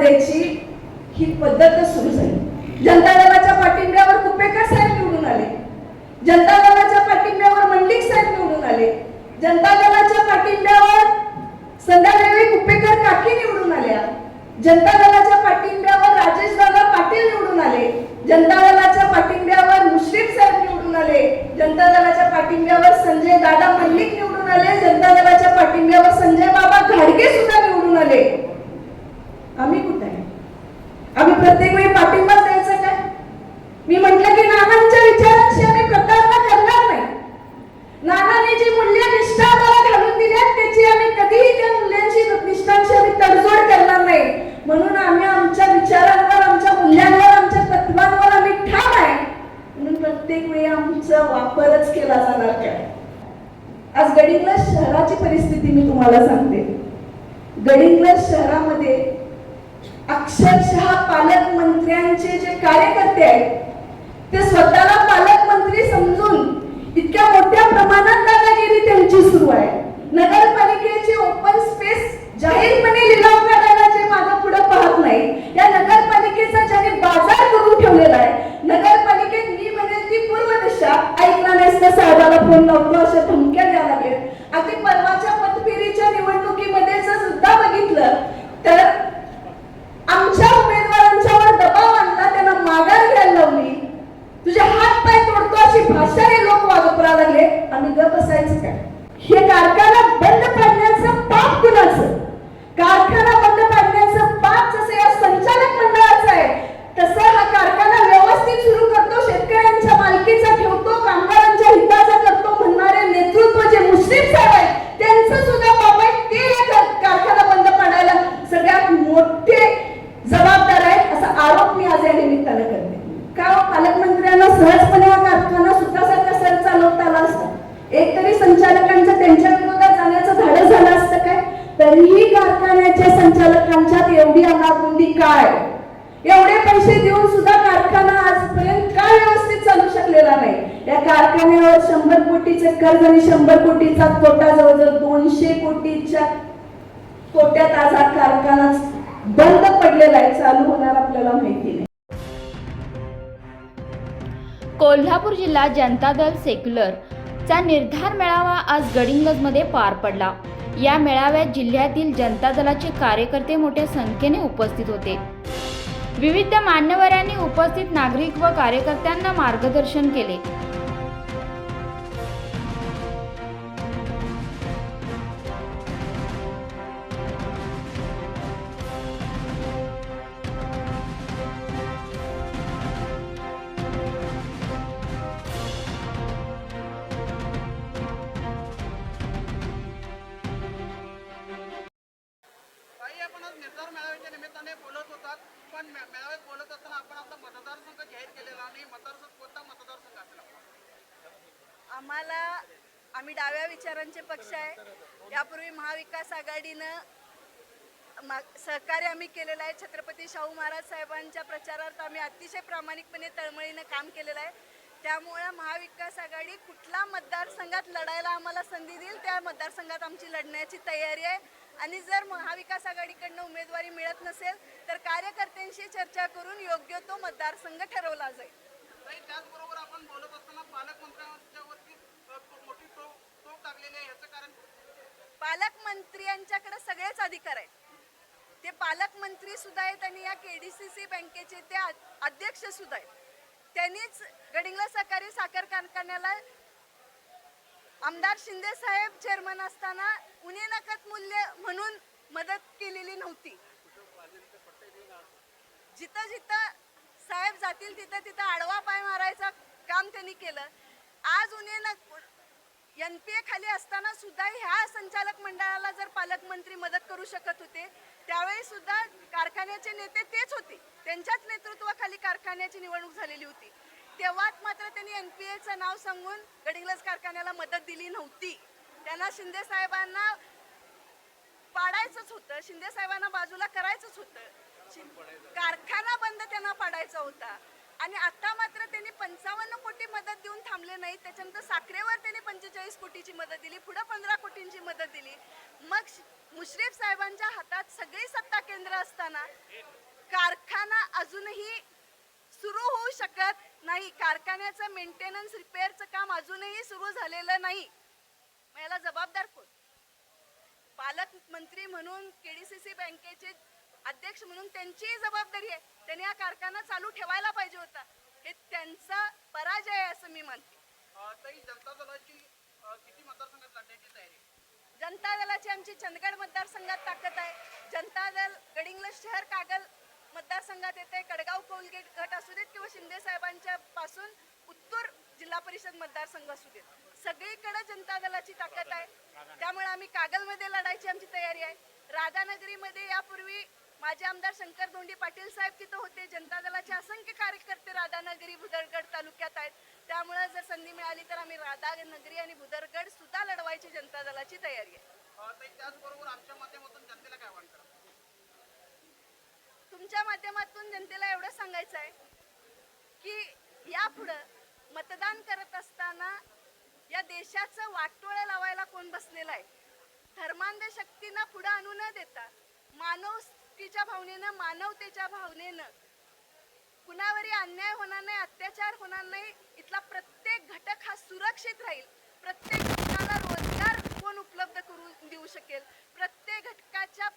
द्यायची ही पद्धतच सुरू झाली. जनता दलाच्या पाठिंब्यावर कुपेकर साहेब निवडून आले? जनता दलाच्या पाठिंब्यावर मंडलिक साहेब निवडून आले. जनता दलाच्या पाठिंब्यावर संध्यादेवी कुपेकर काकी निवडून आल्या. जनता दलाच्या पाठिंब्यावर राजेश दादा पाटील निवडून आले. जनता दलाच्या पाठिंब्यावर मुश्रीफ साहेब निवडून आले. जनता दलाच्या पाठिंब्यावर संजय दादा मल्लिक निवडून आले जनता दलाच्या पाठिंब्यावर संजय बाबा घाडगे सुद्धा निवडून आले आम्ही कुठे आहे आम्ही प्रत्येक वेळी पाठिंबाच द्यायचा काय मी म्हटलं की नानांच्या विचारांशी आम्ही प्रतारणा करणार नाही नानांनी जी मूल्य निष्ठा आम्हाला घालून दिल्या त्याची आम्ही कधीही त्या मूल्यांची निष्ठांची आम्ही तडजोड करणार नाही म्हणून आम्ही आमच्या विचारांवर आमच्या मूल्यांवर आमच्या तत्वांवर आम्ही ठाम आहे म्हणून प्रत्येक वेळी आमचा वापरच केला जाणार काय? आज गडिंग्लज शहराची परिस्थिती मी तुम्हाला सांगते. गडिंग्लज शहरामध्ये अक्षरशः पालकमंत्र्यांचे जे कार्यकर्ते आहेत ते स्वतःला पालकमंत्री समजून इतक्या मोठ्या प्रमाणात दादागिरी त्यांची सुरू आहे. नगरपालिकेचे ओपन स्पेस जाहीरपणे लिलाव काढायला जे मागं पुढे पाहत नाही या नगरपालिकेचा ज्याने बाजार करून ठेवलेला आहे नगरपालिकेत मी म्हणेल ती पूर्व दिशा ऐकणार नाहीस तर साहेबाला फोन लावतो अशा धमक्या द्यायला लागेल अगदी परवाच्या पतफेरीच्या निवडणुकीमध्ये जर सुद्धा बघितलं तर आमच्या उमेदवारांच्यावर दबाव आणला त्यांना माघार घ्यायला लावली तुझे हात पाय तोडतो अशी भाषा हे लोक वापरा लागले आम्ही ग बसायचं काय हे कारखाना बंद पाडण्याचं पाप कुणाचं कारखाना बंद पाडण्याचं पाप जसं या संचालक मंडळाचं आहे तसं हा कारखाना व्यवस्थित सुरू करतो शेतकऱ्यांच्या मालकीचा ठेवतो कामगारांच्या हिताचा करतो म्हणणारे नेतृत्व जे मुस्लिम साहेब आहेत त्यांचं सुद्धा पाप आहे ते या कार- कारखाना बंद पाडायला सगळ्यात मोठे जबाबदार आहेत असा आरोप मी आज या निमित्तानं करते का हो, पालकमंत्र्यांना सहजपणे हा कारखाना स्वतःसारखा सर चालवता आला असता एक तरी संचालकांचं त्यांच्या विरोधात जाण्याचं धाडस झालं असतं काय तरीही कारखान्याच्या संचालकांच्यात एवढी अनागुंदी काय? एवढे पैसे देऊन सुद्धा कारखाना आजपर्यंत काय व्यवस्थित चालू शकलेला नाही. या कारखान्यावर शंभर कोटीचे कर्ज आणि शंभर कोटीचा तोटा जवळजवळ दोनशे कोटीच्या तोट्यात आज हा कारखाना बंद पडलेला आहे चालू होणार आपल्याला माहिती नाही. कोल्हापूर जिल्हा जनता दल सेक्युलर चा निर्धार मेळावा आज गडिंग्लजमध्ये पार पडला. या मेळाव्यात जिल्ह्यातील जनता दलाचे कार्यकर्ते मोठ्या संख्येने उपस्थित होते. विविध मान्यवरांनी उपस्थित नागरिक व कार्यकर्त्यांना मार्गदर्शन केले. आपण मेळाव्याच्या निमित्ताने बोलत होतात. पण मेळाव्यात बोलत असताना आपण आपला मतदारसंघ जाहीर केलेला आणि मतदारसंघ कोणता मतदारसंघ असला आम्हाला आम्ही डाव्या विचारांचे पक्ष आहे. यापूर्वी महाविकास आघाडीनं मा- सहकार्य आम्ही केलेलं आहे. छत्रपती शाहू महाराज साहेबांच्या प्रचारार्थ आम्ही अतिशय प्रामाणिकपणे तळमळीनं काम केलेलं आहे. त्यामुळं महाविकास आघाडी कुठला मतदारसंघात लढायला आम्हाला संधी देईल त्या मतदारसंघात आमची लढण्याची तयारी आहे. आणि जर महाविकास आघाडीकडनं उमेदवारी मिळत नसेल तर कार्यकर्त्यांशी चर्चा करून योग्य तो मतदारसंघ ठरवला जाईल. त्याचबरोबर आपण बोलत असताना पालकमंत्र्यांच्यावरती अ, खूप मोठी टोक टोक टाकलेली आहे. याचं कारण पालकमंत्र्यांच्याकडे सगळेच अधिकार आहेत. ते पालकमंत्री सुद्धा आहेत आणि या केडीसीसी बँकेचे ते अध्यक्ष सुद्धा आहेत. त्यांनीच गडिंगला सहकारी साखर कारखान्याला आमदार शिंदे साहेब चेअरमन असताना उणे नकत मूल्य म्हणून मदत केलेली नव्हती. जिथं जिथं साहेब जातील तिथं तिथं आडवा पाय मारायचं काम त्यांनी केलं. आज उणे न एन पी ए खाली असताना सुद्धा ह्या संचालक मंडळाला जर पालकमंत्री मदत करू शकत होते त्यावेळी सुद्धा कारखान्याचे नेते तेच होते. त्यांच्याच नेतृत्वाखाली कारखान्याची निवडणूक झालेली होती. तेव्हाच मात्र त्यांनी एन पी एचं नाव सांगून गडिंग्लज कारखान्याला मदत दिली नव्हती. त्यांना शिंदे साहेबांना पाडायचंच होतं. शिंदे साहेबांना बाजूला करायचंच होतं. कारखाना बंद त्यांना पाडायचा होता. आणि आता मात्र त्यांनी पंचावन्न कोटी मदत देऊन थांबले नाही त्याच्यानंतर साखरेवर त्यांनी पंचेचाळीस कोटीची मदत दिली. पुढं पंधरा कोटींची मदत दिली. मग मुश्रीफ साहेबांच्या हातात सगळी सत्ता केंद्र असताना कारखाना अजूनही सुरू होऊ शकत नाही कारखान्याचं मेंटेनन्स रिपेअरचं काम अजूनही सुरू झालेलं नाही. मग याला जबाबदार कोण? पालकमंत्री म्हणून केडीसीसी बँकेचे अध्यक्ष म्हणून त्यांचीही जबाबदारी आहे. त्यांनी हा कारखाना चालू ठेवायला पाहिजे होता. हे त्यांचा पराजय आहे असं मी मानते जनता दलाची आमची चंदगड मतदारसंघात ताकद आहे. जनता दल गडिंग्लज शहर कागल मतदारसंघात येते कडगाव कोलगेट गट असू देत किंवा शिंदे साहेबांच्या पासून उत्तर जिल्हा परिषद मतदारसंघ असू देत. सगळीकडे जनता दलाची ताकद आहे. त्यामुळे आम्ही कागलमध्ये लढायची आमची तयारी आहे. राधानगरीमध्ये यापूर्वी माझे आमदार शंकर धोंडी पाटील साहेब तिथं होते. जनता दलाचे असंख्य कार्यकर्ते राधानगरी भुदरगड तालुक्यात आहेत. त्यामुळे जर संधी मिळाली तर आम्ही राधानगरी आणि भुदरगड सुद्धा लढवायची जनता दलाची तयारी आहे. त्याचबरोबर आमच्या माध्यमातून जनतेला काय वाटतं? तुमच्या माध्यमातून जनतेला एवढं सांगायचं आहे की यापुढं मतदान करत असताना या देशाचं वाटोळं लावायला कोण बसलेलं आहे? धर्मांध शक्तींना पुढं आणू न देता मानवतेच्या भावनेनं मानवतेच्या भावनेनं कुणावरही अन्याय होणार नाही अत्याचार होणार नाही इथला प्रत्येक घटक हा सुरक्षित राहील. प्रत्येक घटकाला रोजगार कोण उपलब्ध करून देऊ शकेल? प्रत्येक घटकाच्या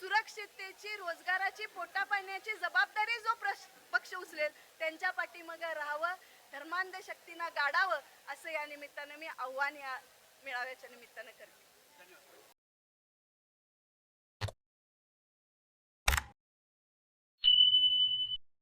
सुरक्षिततेची रोजगाराची पोटा पाण्याची जबाबदारी जो प्रश पक्ष उचलेल त्यांच्या पाठीमागं राहावं धर्मांध शक्तींना गाडावं असं या निमित्तानं मी आव्हान या मेळाव्याच्या निमित्तानं करते.